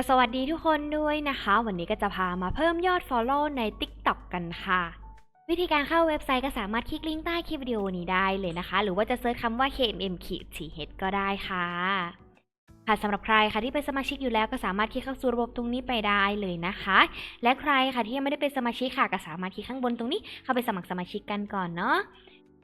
ก็สวัสดีทุกคนด้วยนะคะ วันนี้ก็จะพามาเพิ่มยอด Follow ใน TikTok กันค่ะ วิธีการเข้าเว็บไซต์ก็สามารถคลิกลิงก์ใต้คลิปวิดีโอนี้ได้เลยนะคะ หรือว่าจะเซิร์ชคำว่า KMM ขีด TH ก็ได้ค่ะค่ะสำหรับใครค่ะที่เป็นสมาชิกอยู่แล้วก็สามารถคลิกเข้าสู่ระบบตรงนี้ไปได้เลยนะคะ และใครค่ะที่ยังไม่ได้เป็นสมาชิกค่ะก็สามารถคลิกข้างบนตรงนี้เข้าไปสมัครสมาชิกกันก่อนเนาะ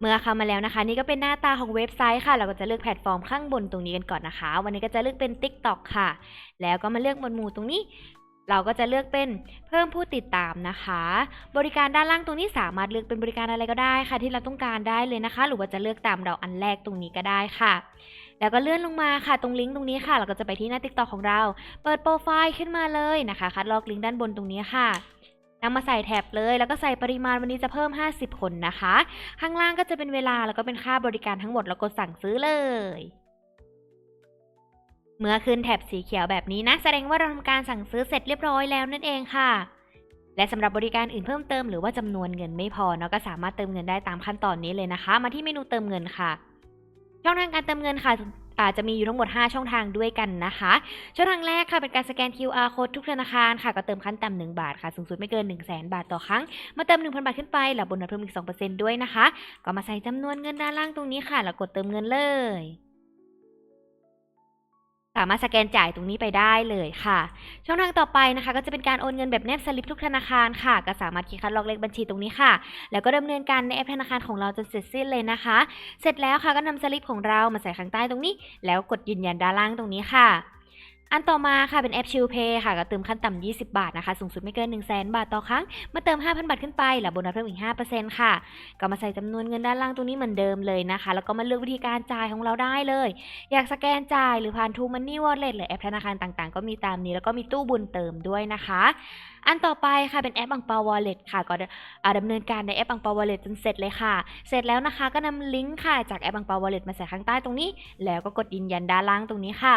เมื่อเข้ามาแล้วนะคะ นี่ก็เป็นหน้าตาของเว็บไซต์ค่ะ เราก็จะเลือกแพลตฟอร์มข้างบนตรงนี้กันก่อนนะคะ วันนี้ก็จะเลือกเป็น TikTok ค่ะ แล้วก็มาเลือกหมวดหมู่ตรงนี้ เราก็จะเลือกเป็นเพิ่มผู้ติดตามนะคะ บริการด้านล่างตรงนี้สามารถเลือกเป็นบริการอะไรก็ได้ค่ะ ที่เราต้องการได้เลยนะคะ หรือว่าจะเลือกตามเราอันแรกตรงนี้ก็ได้ค่ะแล้วก็เลื่อนลงมาค่ะตรงลิงก์ตรงนี้ค่ะ เราก็จะไปที่หน้า TikTok ของเรา เปิดโปรไฟล์ขึ้นมาเลยนะคะ คัดลอกลิงก์ด้านบนตรงนี้ค่ะ นำมาใส่แท็บเลยแล้วก็ใส่ปริมาณวันนี้จะเพิ่ม 50 คนนะคะ ข้างล่างก็จะเป็นเวลาแล้วก็เป็นค่าบริการทั้งหมดแล้วกดสั่งซื้อเลย เมื่อขึ้นแถบสีเขียวแบบนี้นะ แสดงว่าเราทำการสั่งซื้อเสร็จเรียบร้อยแล้วนั่นเองค่ะ และสำหรับบริการอื่นเพิ่มเติมหรือว่าจำนวนเงินไม่พอเนาะก็สามารถเติมเงินได้ตามขั้นตอนนี้เลยนะคะ มาที่เมนูเติมเงินค่ะ ช่องทางการเติมเงินค่ะ จจะมีอยู่ทั้งหมด 5 ช่องทางด้วยกันนะคะ ช่องทางแรกค่ะเป็นการสแกน QR code ทุกธนาคารค่ะก็เติมขั้นต่ำ1บาทค่ะสูงสุดไม่เกิน 1 0 0 0 0แบาทต่อครั้ง มาเติม 1,000 บาทขึ้นไปแล้วโบนัสเพิ่มอีก 2%ด้วยนะคะ ก็มาใส่จำนวนเงินด้านล่างตรงนี้ค่ะ แล้วกดเติมเงินเลย สามารถสแกนจ่ายตรงนี้ไปได้เลยค่ะ ช่องทางต่อไปนะคะ ก็จะเป็นการโอนเงินแบบแนบสลิปทุกธนาคารค่ะ ก็สามารถคลิกคัดลอกเลขบัญชีตรงนี้ค่ะ แล้วก็ดำเนินการในแอปธนาคารของเราจนเสร็จสิ้นเลยนะคะ เสร็จแล้วค่ะก็นำสลิปของเรามาใส่ข้างใต้ตรงนี้ แล้วกดยืนยันด้านล่างตรงนี้ค่ะ อันต่อมาค่ะเป็นแอปชิลเพย์ค่ะก็เติมขั้นต่ำ20 บาทนะคะ สูงสุดไม่เกิน 1 0 0 0 0 0 บาทต่อครั้ง มาเติม 5,000 บาทขึ้นไปแล้วโบนัสเพิ่มอีก 5%ค่ะ ก็มาใส่จำนวนเงินด้านล่างตรงนี้เหมือนเดิมเลยนะคะ แล้วก็มาเลือกวิธีการจ่ายของเราได้เลย อยากสแกนจ่ายหรือผ่านทูมันนี่วอลเล็ตหรือแอปธนาคารต่างๆ ก็มีตามนี้ แล้วก็มีตู้บุญเติมด้วยนะคะ อันต่อไปค่ะเป็นแอปอังเปาวอลเล็ตค่ะ ก็อ่าดำเนินการในแอปอังเปาวอลเล็ตจนเสร็จเลยค่ะ เสร็จแล้วนะคะ ก็นำลิงก์ค่ะจากแอปอังเปาวอลเล็ตมาใส่ข้างใต้ตรงนี้ แล้วก็กดยืนยันด้านล่างตรงนี้ค่ะ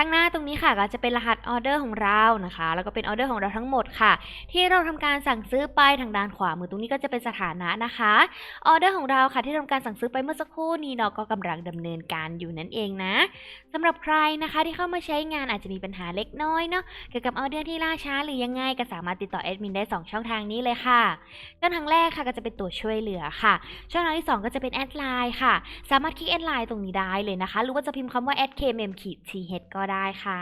ข้างหน้าตรงนี้ค่ะก็จะเป็นรหัสออเดอร์ของเรานะคะ แล้วก็เป็นออเดอร์ของเราทั้งหมดค่ะ ที่เราทำการสั่งซื้อไปทางด้านขวามือตรงนี้ก็จะเป็นสถานะนะคะออเดอร์ของเราค่ะที่ทำการสั่งซื้อไปเมื่อสักครู่นี้เราก็กำลังดำเนินการอยู่นั่นเองนะสำหรับใครนะคะที่เข้ามาใช้งานอาจจะมีปัญหาเล็กน้อยเนาะเกี่ยวกับออเดอร์ที่ล่าช้าหรือยังไงก็สามารถติดต่อแอดมินได้ 2 ช่องทางนี้เลยค่ะช่องทางแรกค่ะก็จะเป็นตัวช่วยเหลือค่ะ ช่องทางที่ 2 ก็จะเป็นแอดไลน์ค่ะ สามารถคลิกแอดไลน์ตรงนี้ได้เลยนะคะ หรือว่าจะพิมพ์คำว่า @kmm ขีด th ก็ได้ค่ะ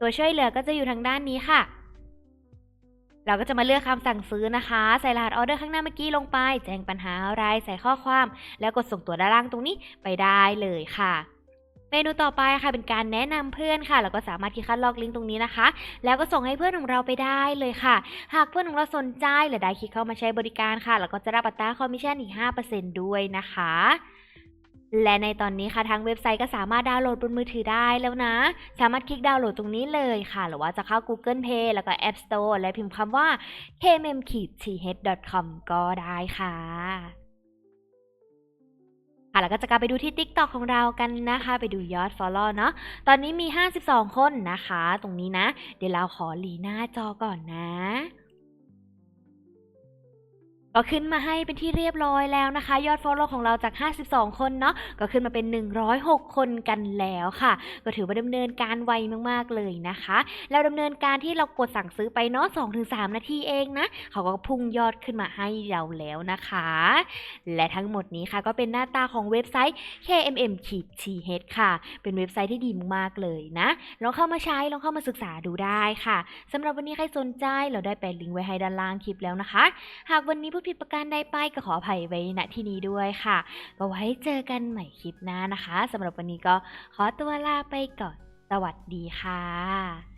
ตัวช่วยเหลือก็จะอยู่ทางด้านนี้ค่ะ เราก็จะมาเลือกคำสั่งซื้อนะคะ ใส่รหัสออเดอร์ข้างหน้าเมื่อกี้ลงไป แจ้งปัญหาอะไร ใส่ข้อความ แล้วกดส่งตัวด้านล่างตรงนี้ไปได้เลยค่ะเมนูต่อไปค่ะเป็นการแนะนำเพื่อนค่ะเราก็สามารถคลิกคัดลอกลิงก์ตรงนี้นะคะ แล้วก็ส่งให้เพื่อนของเราไปได้เลยค่ะ หากเพื่อนของเราสนใจหรือได้คลิกเข้ามาใช้บริการค่ะเราก็จะรับอัตราคอมมิชชั่นอีก 5%ด้วยนะคะ และในตอนนี้ค่ะทางเว็บไซต์ก็สามารถดาวน์โหลดบนมือถือได้แล้วนะ สามารถคลิกดาวน์โหลดตรงนี้เลยค่ะ หรือว่าจะเข้า Google Play แล้วก็ App Store และพิมพ์คำว่า kmm-th.com ก็ได้ค่ะค่ะแล้วก็จะกลับไปดูที่ TikTok ของเรากันนะคะ ไปดูยอด Follow เนาะตอนนี้มี 52 คนนะคะ ตรงนี้นะ เดี๋ยวเราขอหลีหน้าจอก่อนนะ ก็ขึ้นมาให้เป็นที่เรียบร้อยแล้วนะคะ ยอด Follow ของเราจาก 52 คนเนาะก็ขึ้นมาเป็น 106 คนกันแล้วค่ะ ก็ถือว่าดำเนินการไวมากๆเลยนะคะ แล้วดำเนินการที่เรากดสั่งซื้อไปเนาะ2-3 นาทีเองนะ เขาก็พุ่งยอดขึ้นมาให้เราแล้วนะคะ และทั้งหมดนี้ค่ะก็เป็นหน้าตาของเว็บไซต์ KMM-TH ค่ะ เป็นเว็บไซต์ที่ดีมากๆเลยนะลองเข้ามาใช้ลองเข้ามาศึกษาดูได้ค่ะสำหรับวันนี้ใครสนใจเราได้แปะลิงก์ไว้ให้ด้านล่างคลิปแล้วนะคะ หากวันนี้ดผิดประการใดไปก็ขออภัยไว้ณที่นี้ด้วยค่ะ ก็ไว้เจอกันใหม่คลิปหน้านะคะสำหรับวันนี้ก็ขอตัวลาไปก่อน สวัสดีค่ะ